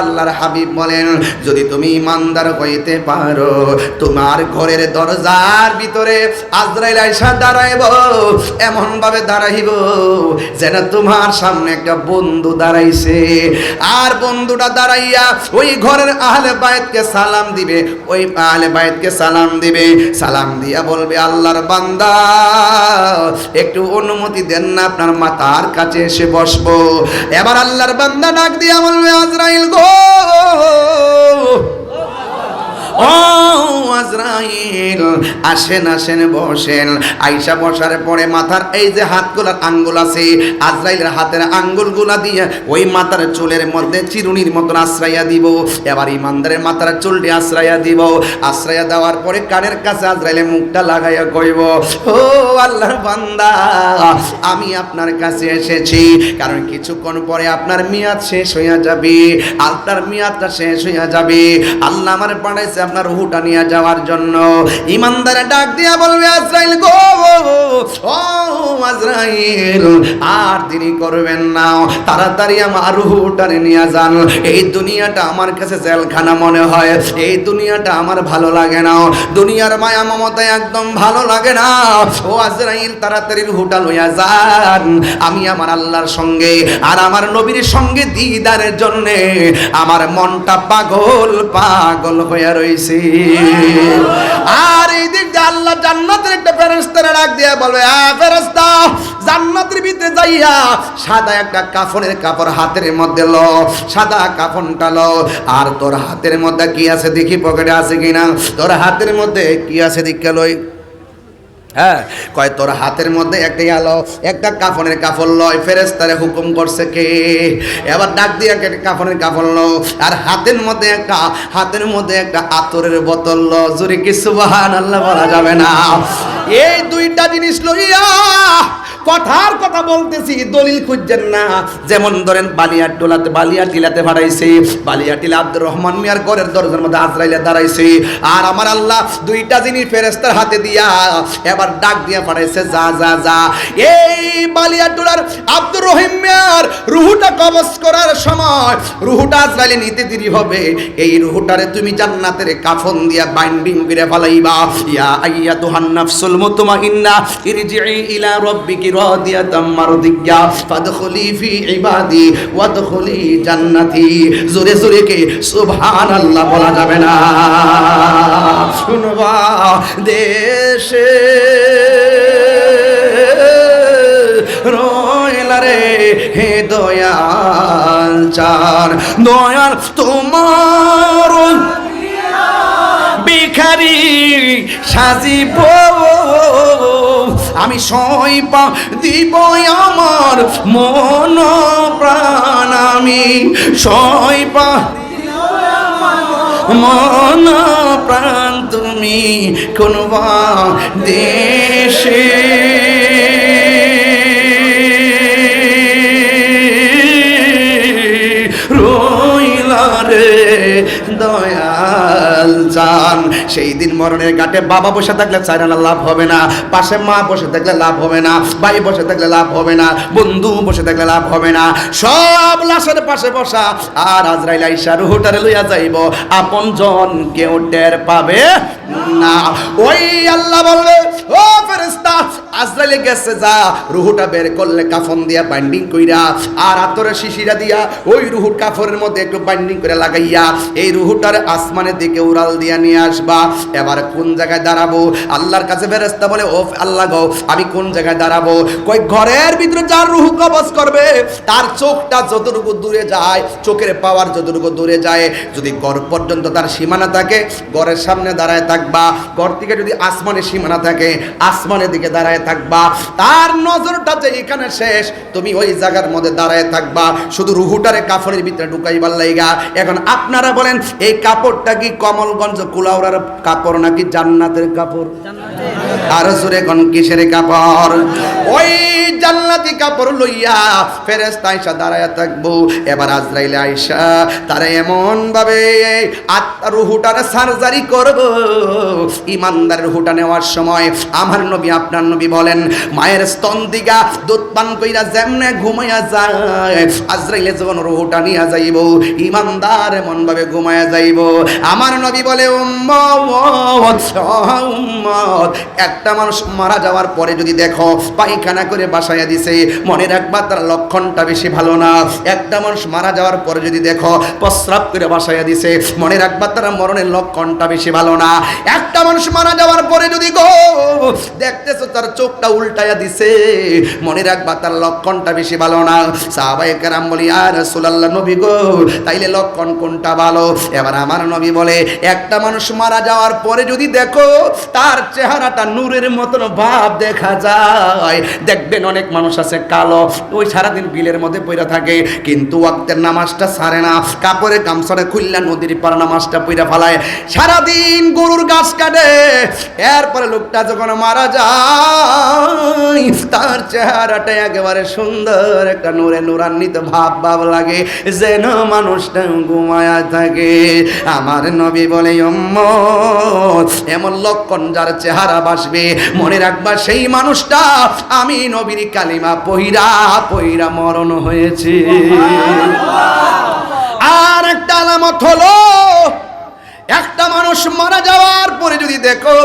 আল্লাহর হাবিব বলেন, যদি তুমি ইমানদার হইতে পারো, তোমার ঘরের দরজার ভিতরে আজরাইল আয়সা দাঁড়াইব এমন ভাবে দাঁড়াইব যেন তোমার সামনে একটা বন্ধু দাঁড়াইছে। আর বন্ধুটা দাঁড়াইয়া ওই ঘরের আহলে বায়েতকে সালাম দিবে, ওই আহলে বায়েতকে সালাম দিবে। সালাম দিয়া বলবে, আল্লাহর বান্দা, একটু অনুমতি দেন না, আপনার মাতার কাছে এসে বসবো। এবার আল্লাহর বান্দা ডাক দিয়া বলবে, আজরাইল গো ও আজরাইল, আসেন আসেন, বসেন। আইসা বসার পরে মাথার এই যে হাতগুলার আঙ্গুল আছে, আজরাইলের হাতের আঙ্গুলগুলা দিয়ে ওই মাথার চুলের মধ্যে চিরুনির মতন আশ্রয়া দিব। এবার ইমানদারের মাথার চুলটি আশ্রয়া দিব। আশ্রয়া দেওয়ার পরে কানের কাছে মুখটা লাগাইয়া কইব, ও বান্দা, আমি আপনার কাছে এসেছি, কারণ কিছুক্ষণ পরে আপনার মেয়াদ শেষ হইয়া যাবে আপনার মেয়াদটা শেষ হইয়া যাবে। আল্লাহ আমার পাঠাইছে আপনার রুহুটা নিয়ে যাওয়ার জন্য। ইমানদারে ডাক দিয়া বলবে, আজরাইল গো, ও আজরাইল, আর দেরি করবেন না। তাড়াতাড়ি আমার রুহুটারে নিয়ে যান। এই দুনিয়াটা আমার কাছে জেলখানা মনে হয়। এই দুনিয়াটা আমার ভালো লাগে না। দুনিয়ার মায়া মমতা একদম ভালো লাগে না। ও আজরাইল, তাড়াতাড়ি রুহুটা লইয়া যান। আমি আমার আল্লাহর সঙ্গে আর আমার নবীর সঙ্গে দিদারের জন্য আমার মনটা পাগল পাগল হইয়া রইছে আর এই দিক দিয়ে আল্লাহ জান্নাতের একটা ফেরেস্তারে ডাক দিয়া বলবে, আ ফেরেস্তা জান্নাতের ভিতরে যাইয়া সাদা একটা কাফনের কাপড় হাতের মধ্যে ল, সাদা কাফনটা ল। আর তোর হাতের মধ্যে কি আছে দেখি, পকেটে আছে কিনা? তোর হাতের মধ্যে কি আছে দেখে লই। হ্যাঁ? কয়, তোর হাতের মধ্যে একটা আলো একটা কাফনের কাফল লয় ফেরেস্তারে হুকুম করছে কে? এবার ডাক দিয়ে একটা কাফনের কাফল লো আর হাতের মধ্যে একটা, হাতের মধ্যে একটা আতরের বোতল ল জুড়ে কিছু সুবাহান আল্লাহ বলা যাবে না? এই দুইটা জিনিস লইয়া কথার কথা বলতেছি, দলিল খুঁজছেন না। যেমন ধরেন, বালিয়ার টোলাতে বালিয়া টিলাতে ভাড়াইছে বালিয়া টিলা আব্দুর রহমান মিয়ার ঘরের দরজার মধ্যে আজরাইলে দাঁড়াইছে। আর আমার আল্লাহ দুইটা জিনিস ফেরেস্তার হাতে দিয়া এবার ডাক দিয়া পাঠাইছে যা যা যা। এই বালিয়া টোলার আব্দুর রহিম মিয়ার রুহুটা কবজ করার সময় রুহুটা আজরাইলে নিতে দেরি হবে। এই রুহুটারে তুমি জান্নাতের কাফন দিয়া বাইন্ডিং করে ফেলাইবা। ইয়া আইয়া তুহান নাফসুল মুতমাইন্না ইরজিই ইলা রাব্বিকি রাদিয়াতাম মারদিয়া ফাদখুলি ফি ইবাদি ওয়াদখুলি জান্নাতি। জোরে জোরে কে, সুবহানাল্লাহ বলা যাবে না। শুনবা দেশে রয়লা রে হে দয়াল চার। দয়াল তোমার ভিখারি সাজিব। আমি সইপা দিব আমার মন প্রাণ আমি। সইপা মন প্রাণ তুমি কোন দেশে। রইলা রে দয়াল চান সেই দিন মরণের ঘাটে বাবা বসে থাকলে চাইনা লাভ হবে না। পাশে মা বসে থাকলে লাভ হবে না। ভাই বসে থাকলে লাভ হবে না। বন্ধু বসে থাকলে লাভ হবে না। সব লাশের পাশে বসা। আর আজরাইল আইসা হোটেলে লইয়া যাইব। আপন জন কেউ টের পাবে না। ওই আল্লাহ বলবে, ও ফেরেস্তা আজরাইলে গেছে যা, রুহুটা বের করলে কাফন দিয়া বাইন্ডিং কইরা, আর আতরে শিশিরা দিয়া ওই রুহুর কাফনের মধ্যে একটু বাইন্ডিং করে লাগাইয়া, এই রুহুটার আসমানের দিকে উড়াল দিয়া নিয়ে আসবা। এবার কোন জায়গায় দাঁড়াবো? আল্লাহর কাছে ফেরেস্তা বলে, ও আল্লাহ গো, আমি কোন জায়গায় দাঁড়াবো? কই ঘরের ভিতরে যার রুহু কবজ করবে, তার চোখটা যতটুকু দূরে যায়, চোখের পাওয়ার যতটুকু দূরে যায়, যদি ঘর পর্যন্ত তার সীমানা থাকে, ঘরের সামনে দাঁড়ায় থাকবা, ঘর থেকে যদি আসমানের সীমানা থাকে, আসমানের দিকে দাঁড়ায় থাকবা। তার নজরটা যে এখানে শেষ, তুমি ওই জায়গার মধ্যে দাঁড়ায় থাকবা। শুধু রুহুটারে কাফনের ভিতরে ঢুকাইবার লাইগা। এখন আপনারা বলেন, এই কাপড়টা কি কমলগঞ্জ কুলাউড়ার কাপড় নাকি জান্নাতের কাপড়? আর সুরে কোন কিসের কাপড়? ওই জান্নাতি কাপড় লইয়া ফেরেস্তা আইসা দাঁড়ায় থাকব। এবার আজরাইলে আইসা তারা এমন ভাবে আত্মা রুহুটারে সার্জারি করব। ইমানদার হুটা নেওয়ার সময় আমার নবী, আপনার নবী বলেন, মায়ের স্তন দিগা, দুধ পান কইরা যেমনে ঘুমাইয়া যায়, আজরাইলে যখন রুহটা নিয়া যাইব, ইমানদার এমন ভাবে ঘুমায়া যাইব। আমার নবী বলে একটা মানুষ মারা যাওয়ার পরে যদি দেখো, পায়খানা করে বাসায়া দিছে, মনে রাখবা তার লক্ষণটা বেশি ভালো না। একটা মানুষ মারা যাওয়ার পরে যদি দেখো, প্রস্রাব করে বাসায়া দিছে, মনে রাখবা তার মরণের লক্ষণটা বেশি ভালো না। একটা মানুষ মারা যাওয়ার পরে যদি গো দেখতেছো, তার চোখটা উল্টায়া দিছে। মনে রাখবা, তার লক্ষণটা বেশি ভালো না। সাহাবায়ে কেরাম বলি আর রাসূলুল্লাহ, নবী গো, তাইলে লক্ষণ কোনটা ভালো? এবার আমার নবী বলে, একটা মানুষ মারা যাওয়ার পরে যদি দেখো, তার চেহারাটা নূরের মতন ভাব দেখা যায়। দেখবেন অনেক মানুষ আছে কালো, ওই সারাদিন বিলের মধ্যে পইরা থাকে, কিন্তু ওয়াক্তের নামাজটা সারে না। কাপড়ে গামছাটা খুললা নদীর পার নামাজটা পইরা ফালায়। সারাদিন গরুর গাছ কাটে। এরপরে লোকটা যখন মারা যায়। তার চেহারাটা একেবারে সুন্দর, একটা নূরে নূরান্বিত ভাব ভাব লাগে। যেন মানুষটা ঘুমায়া থাকে। আমার নবী বলে অম্ম এমন লক্ষণ যার চেহারা বাসবে মনে রাখবা সেই মানুষটা আমি নবীর কালিমা পহিরা পহিরা মরণ হয়েছে। আর একটা আলামত হলো, একটা মানুষ মারা যাওয়ার পরে যদি দেখো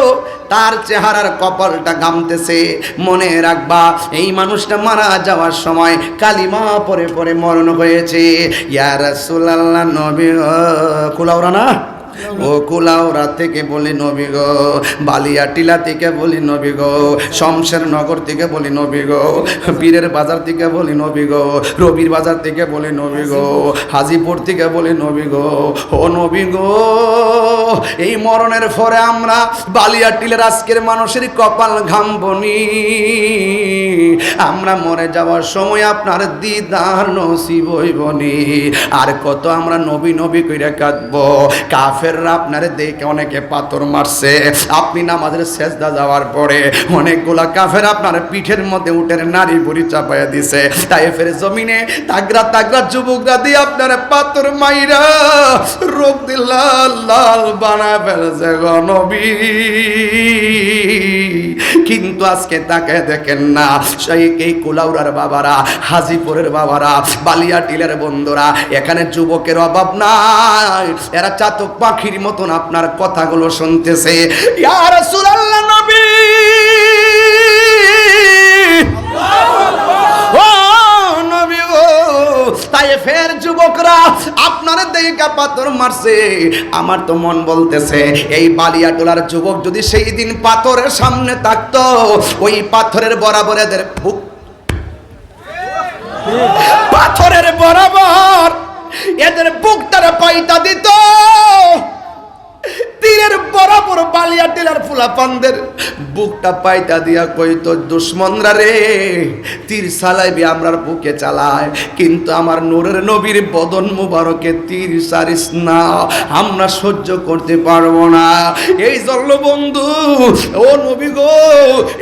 তার চেহারার কপালটা গামতেছে। মনে রাখবা, এই মানুষটা মারা যাওয়ার সময় কালিমা পরে পরে মরণ হয়েছে। ইয়ার সুলাল্লা নবী না ও কুলাউরা থেকে বলি নবী গো? বালিয়া টিলা থেকে বলি নবী গো? শমশের নগর থেকে বলি নবী গো? পীরের বাজার থেকে বলি নবী গো? রবির বাজার থেকে বলি নবী গো? হাজিপুর থেকে বলি নবী গো? ও নবী গো, এই মরণের পরে আমরা বালিয়া টিলের আজকের মানুষের কপাল ঘামবনি। আমরা মরে যাওয়ার সময় আপনার দিদার নসিব হইবনি। আর কত আমরা নবী নবী কইরা কাঁদবো। কাফেররা আপনার দেখে অনেকে পাথর মারছে। আপনি নামাজের শেষদা যাওয়ার পরে কাফের আপনার পিঠের মধ্যে নারী বুড়ি দিছে। তাই ফের জমিনে তাগরা তাগরা যুবকরা দিয়ে আপনার পাথর মাইরা রোগ লাল বানা ফেলছে গো নবী। কিন্তু আজকে তাকে দেখেন না। সেই এই কুলাউরার বাবারা, হাজিপুরের বাবারা, বালিয়াটিলের বন্ধুরা, এখানে যুবকের অভাব নাই। এরা চাতক পাখির মতন আপনার কথাগুলো শুনতেছে। তাই ফের যুবকরা আপনার পাথর মারছে। আমার তো মন বলতেছে, এই বালিয়াটোলার যুবক যদি সেই দিন পাথরের সামনে থাকতো, ওই পাথরের বরাবর এদের পাথরের বরাবর এদের বুকটারে পাইতা দিত। তীরের বরাবর বালিয়া টিলার ফুলা পান্দের বুকটা পাইতা দিয়া কইতো দুশ্মনরা রে, তীর চালাইবি আমরার বুকে চালায়। কিন্তু আমার নূরের নবীর বদন মুবারকে তীর সারিস না। আমরা সহ্য করতে পারব না। এই জল্ল বন্ধু ও নবী গো,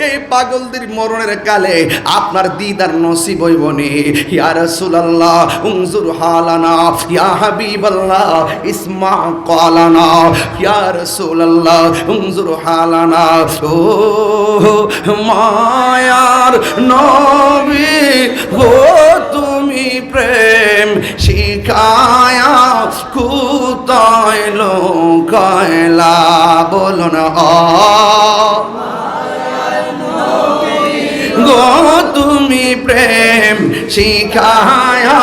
এই পাগলদের মরণের কালে আপনার দিদার নসিব হইবনি ইয়া রাসূলুল্লাহ, উনজুর হালানা, ইয়া হাবিবাল্লাহ, ইসমা কালানা ইয়া রাসূলুল্লাহ, উনজুর হালানা, ও মায়ার নবী গো তুমি প্রেম শিখায়া কুতায় লোকায়লা বলো না আ গো তুমি প্রেম শিখায়া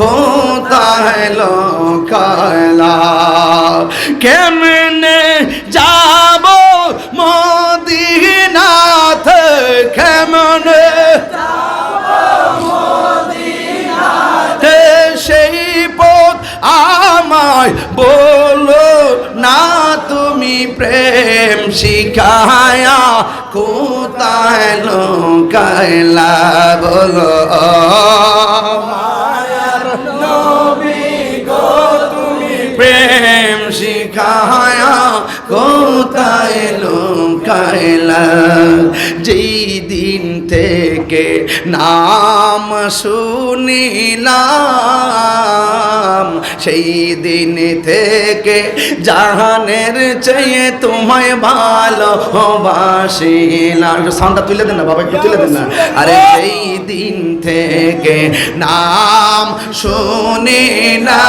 কোথায় লোকালা কেমনে যাব মদিনাথ? কেমনে সেই পথ আমায় বলো না, তুমি প্রেম শিখায়া কোথায় লোকাইলা? বলো প্রেম শিখায়া কোথায় লোকাইলা। যেই দিন থেকে নাম শুনিলাম ছিলাম সেই দিন থেকে। জাহানের চেয়ে তোমায় ভালোবাসিলাম একটু সাউন্ডটা তুলে দেন না বাবা, একটু তুলে দেন না। আরে সেই দিন থেকে নাম শুনিলাম।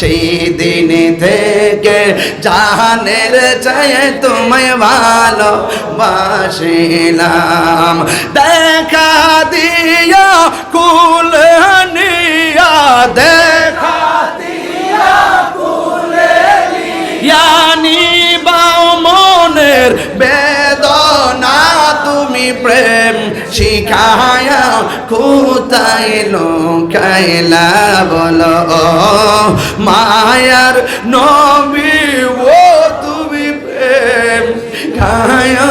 সেই দিন থেকে জাহানের চেয়ে তোমায় ভালোবাসিলাম দেখা দিয়া দেখা বাও মনের বেদনা তুমি প্রেম শিখায়া কোথায় লোকাইলা বলো? মায়ার নবী ও খায়া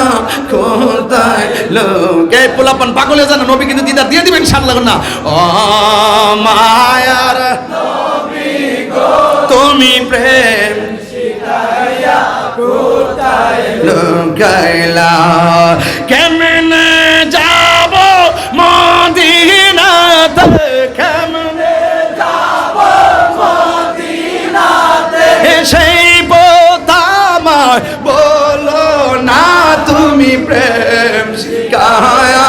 পাগলে নবী কিন্তু দিদা দিয়ে দিবেন না। ও মায়ার তুমি প্রেম লুকাইলা। কেমনে যাব মদিনাতে? কেমনে যাব মদিনাতে? সেই না তুমি প্রেম শিখায়া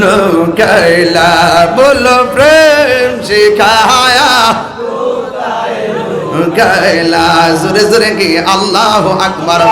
লুকাইলা বলো প্রেম শিখায়া গাইলা জোরে জোরে কি? আল্লাহ আকবার।